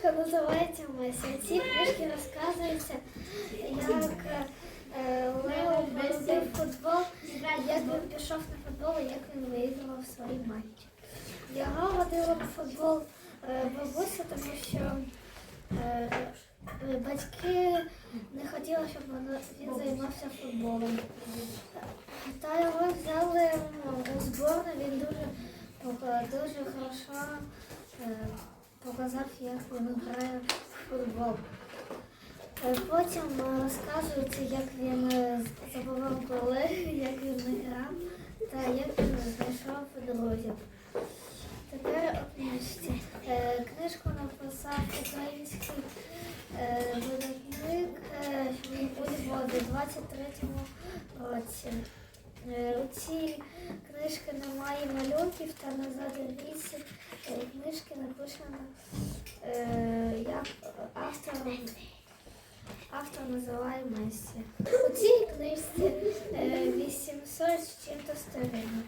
книжка називається Месі. У цій книжці розказується, як е, Лео полюбив футбол, як він пішов на футбол і як він виіграв свої матчі. Його водила в футбол е, бабуся, тому що е, е, батьки не хотіли, щоб він займався футболом. Та його взяли ну, у зборну, він дуже, дуже хорошо е, показав, як він грає в футбол. Е, Потім е, розказується, як він е, забував голи, як він не грав та як він знайшов друзів. Тепер у книжці. Книжку написав український видавник е, у Львові у 23-му році. У цій книжці малюнків та назад лісі книжки написано е, як автор, автор називає Месі. У цій книжці е, 800 з чим-то сторінок.